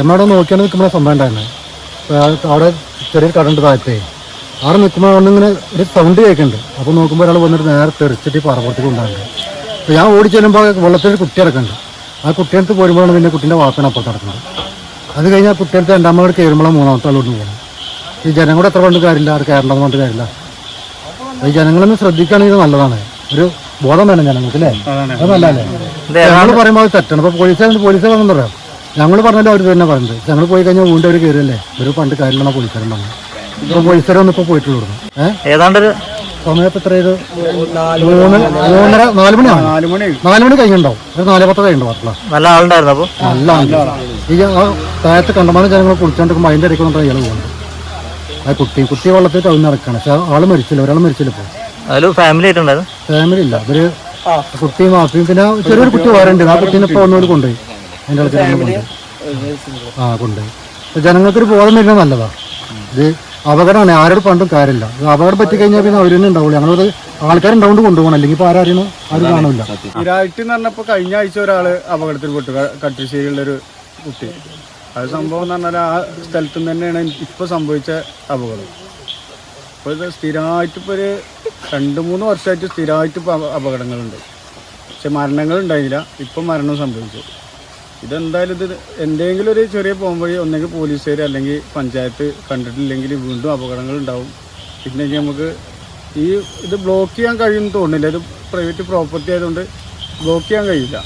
എന്നോട് നോക്കിയാണ് നിൽക്കുമ്പോൾ സംഭവം ഉണ്ടായിരുന്നത് അപ്പോൾ അവിടെ ചെറിയൊരു കടണ്ട് താഴത്തെ. അവിടെ നിൽക്കുമ്പോൾ ഒന്നിങ്ങനെ ഒരു സൗണ്ട് കേൾക്കുന്നുണ്ട് അപ്പോൾ നോക്കുമ്പോൾ ഒരാൾ വന്നിട്ട് നേരെ തെറിച്ചിട്ട് പറപ്പുറത്തേക്ക് ഉണ്ടാകുന്നത് അപ്പോൾ ഞാൻ ഓടി ചെല്ലുമ്പോൾ വെള്ളത്തിൽ കുട്ടി ഇറക്കുന്നുണ്ട് ആ കുട്ടിയെടുത്ത് പോരുമ്പോഴാണ് പിന്നെ കുട്ടീന്റെ വാപ്പന അപ്പോൾ കിടക്കുന്നത് അത് കഴിഞ്ഞാൽ കുട്ടിയെടുത്ത് രണ്ടാമത് കയറുമ്പോഴാണ് മൂന്നാമത്തെ ആളോട് പോകുന്നത് ഈ ജനങ്ങളുടെ എത്ര കൊണ്ട് കാര്യമില്ല അവർ കയറണമെന്ന് പറഞ്ഞിട്ട് കാര്യമില്ല. ഈ ജനങ്ങളൊന്ന് ശ്രദ്ധിക്കുകയാണെങ്കിൽ നല്ലതാണ്. ഒരു ബോധം വേണം ജനങ്ങൾക്ക് അല്ലേ അത് നല്ലതല്ലേ? ഞങ്ങൾ പറയുമ്പോൾ അത് തെറ്റാണ്. ഇപ്പോൾ പോലീസ് പോലീസ് വന്നു പറയാം. ഞങ്ങൾ പറഞ്ഞാലും അവർ തന്നെ പറഞ്ഞത്. ഞങ്ങൾ പോയി കഴിഞ്ഞാൽ വീണ്ടും അവർ കയറിയല്ലേ ഒരു പണ്ട് കാര്യമുള്ള പോലീസുകാരൻ പറഞ്ഞു. ഇപ്പോൾ പോലീസുകാരൊന്നും ഇപ്പോൾ പോയിട്ടുള്ളൂ ഏഹ് ഏതാണ്ടൊരു സമയത്ത് എത്ര ഇത് മൂന്ന് മൂന്നര നാല് മണിയാണ് നാല് മണി. നാല് മണി കഴിഞ്ഞിട്ടുണ്ടാവും. ഒരു നാല് പത്ത് കഴിഞ്ഞിട്ടുണ്ടാവും നല്ല ആളുണ്ടായിരുന്നു അപ്പോൾ നല്ല. ഈ ആ താഴത്ത് കണ്ടമാനം ജനങ്ങൾ കുളിച്ചോണ്ടിരിക്കുമ്പോൾ അതിന്റെ ഇടയ്ക്ക് കൊണ്ടാണ് ഇയാൾ പോകുന്നത്. ആ കുട്ടി കുട്ടി വെള്ളത്തിൽ കവിഞ്ഞ് നടക്കണം. പക്ഷെ ആൾ മരിച്ചില്ല. ഒരാൾ മരിച്ചില്ല ഇപ്പോൾ അതിൽ ഫാമിലി ആയിട്ടുണ്ടായിരുന്നു? ഫാമിലി ഇല്ല. അവർ കുട്ടിയും മാഫിയും പിന്നെ ചെറിയൊരു കുട്ടി വേറെ ഉണ്ട്. ആ കുട്ടീനെ ഇപ്പോൾ ഒന്നുകൂടി കൊണ്ടുപോയി. അതിന്റെ ജനങ്ങൾ ആ കൊണ്ട് ജനങ്ങൾക്കൊരു ബോധം വരുന്നത് നല്ലതാ. ഇത് അപകടമാണ്. ആരോട് പണ്ടും കാര്യമില്ല. അപകടം പറ്റി കഴിഞ്ഞാൽ പിന്നെ അവരൊന്നും തന്നെ ഉണ്ടാവുള്ളൂ. ഞങ്ങളത് ആൾക്കാരുണ്ടാവുകൊണ്ട് കൊണ്ടുപോകണം. അല്ലെങ്കിൽ ഇപ്പോൾ ആരാറിയണോ ആരും കാണില്ല സ്ഥിരമായിട്ട് എന്ന് പറഞ്ഞപ്പോൾ കഴിഞ്ഞ ആഴ്ച ഒരാൾ അപകടത്തിൽപ്പെട്ടു കട്ടിശ്ശേരിയുള്ള ഒരു കുട്ടി. അത് സംഭവം എന്ന് പറഞ്ഞാൽ ആ സ്ഥലത്ത് നിന്ന് തന്നെയാണ് ഇപ്പോൾ സംഭവിച്ച അപകടം. ഇപ്പോൾ ഇത് സ്ഥിരമായിട്ട് ഇപ്പോൾ ഒരു രണ്ട് മൂന്ന് വർഷമായിട്ട് സ്ഥിരമായിട്ട് ഇപ്പോൾ അപ- അപകടങ്ങളുണ്ട്. പക്ഷെ മരണങ്ങൾ ഉണ്ടായില്ല. ഇപ്പം മരണം സംഭവിച്ചു. ഇതെന്തായാലും ഇത് എന്തെങ്കിലും ഒരു ചെറിയ പോകുമ്പോൾ ഒന്നെങ്കിൽ പോലീസുകാർ അല്ലെങ്കിൽ പഞ്ചായത്ത് കണ്ടിട്ടില്ലെങ്കിൽ വീണ്ടും അപകടങ്ങൾ ഉണ്ടാവും പിന്നെ നമുക്ക് ഈ ഇത് ബ്ലോക്ക് ചെയ്യാൻ കഴിയുമെന്ന് തോന്നുന്നില്ല. ഇത് പ്രൈവറ്റ് പ്രോപ്പർട്ടി ആയതുകൊണ്ട് ബ്ലോക്ക് ചെയ്യാൻ കഴിയില്ല.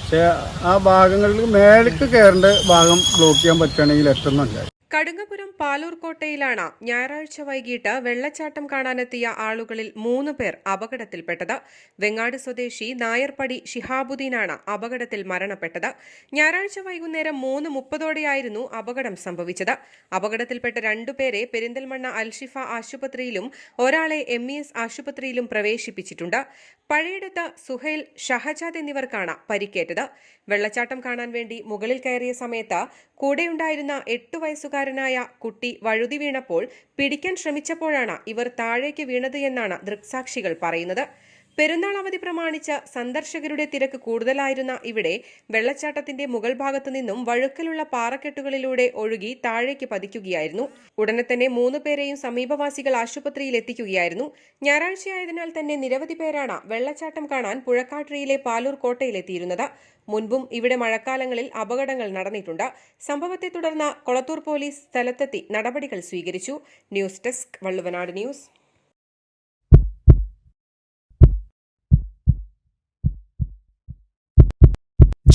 പക്ഷേ ആ ഭാഗങ്ങളിൽ മേലേക്ക് കയറേണ്ട ഭാഗം ബ്ലോക്ക് ചെയ്യാൻ പറ്റുകയാണെങ്കിൽ നല്ലത്. കടുങ്ങപുരം പാലൂർ കോട്ടയിലാണ് ഞായറാഴ്ച വൈകിട്ട് വെള്ളച്ചാട്ടം കാണാനെത്തിയ ആളുകളിൽ മൂന്ന് പേർ അപകടത്തിൽപ്പെട്ടത്. വെങ്ങാട് സ്വദേശി നായർപടി ഷിഹാബുദ്ദീനാണ് അപകടത്തിൽ മരണപ്പെട്ടത്. ഞായറാഴ്ച വൈകുന്നേരം മൂന്ന് മുപ്പതോടെയായിരുന്നു അപകടം സംഭവിച്ചത്. അപകടത്തിൽപ്പെട്ട രണ്ടുപേരെ പെരിന്തൽമണ്ണ അൽഷിഫ ആശുപത്രിയിലും ഒരാളെ എം ഇ എസ് ആശുപത്രിയിലും പ്രവേശിപ്പിച്ചിട്ടുണ്ട്. പഴയടത്ത് സുഹൈൽ ഷഹജാദ് എന്നിവർക്കാണ് പരിക്കേറ്റത്. വെള്ളച്ചാട്ടം കാണാൻ വേണ്ടി മുകളിൽ കയറിയ സമയത്ത് കൂടെയുണ്ടായിരുന്ന എട്ടു വയസ്സുകാരനായ കുട്ടി വഴുതി വീണപ്പോൾ പിടിക്കാൻ ശ്രമിച്ചപ്പോഴാണ് ഇവർ താഴേക്ക് വീണത് എന്നാണ് ദൃക്സാക്ഷികൾ പറയുന്നത് പെരുന്നാൾ അവധി പ്രമാണിച്ച സന്ദർശകരുടെ തിരക്ക് കൂടുതലായിരുന്ന ഇവിടെ വെള്ളച്ചാട്ടത്തിന്റെ മുകൾ ഭാഗത്തു നിന്നും വഴുക്കലുള്ള പാറക്കെട്ടുകളിലൂടെ ഒഴുകി താഴേക്ക് പതിക്കുകയായിരുന്നു. ഉടനെ തന്നെ മൂന്ന് പേരെയും സമീപവാസികൾ ആശുപത്രിയിൽ എത്തിക്കുകയായിരുന്നു. ഞായറാഴ്ചയായതിനാൽ തന്നെ നിരവധി പേരാണ് വെള്ളച്ചാട്ടം കാണാൻ പുഴക്കാട്ടിയിലെ പാലൂർ കോട്ടയിലെത്തിയിരുന്നത്. മുൻപും ഇവിടെ മഴക്കാലങ്ങളിൽ അപകടങ്ങൾ നടന്നിട്ടുണ്ട്. സംഭവത്തെ തുടർന്ന് കൊളത്തൂർ പോലീസ് സ്ഥലത്തെത്തി നടപടികൾ സ്വീകരിച്ചു. News desk Valluvanad news.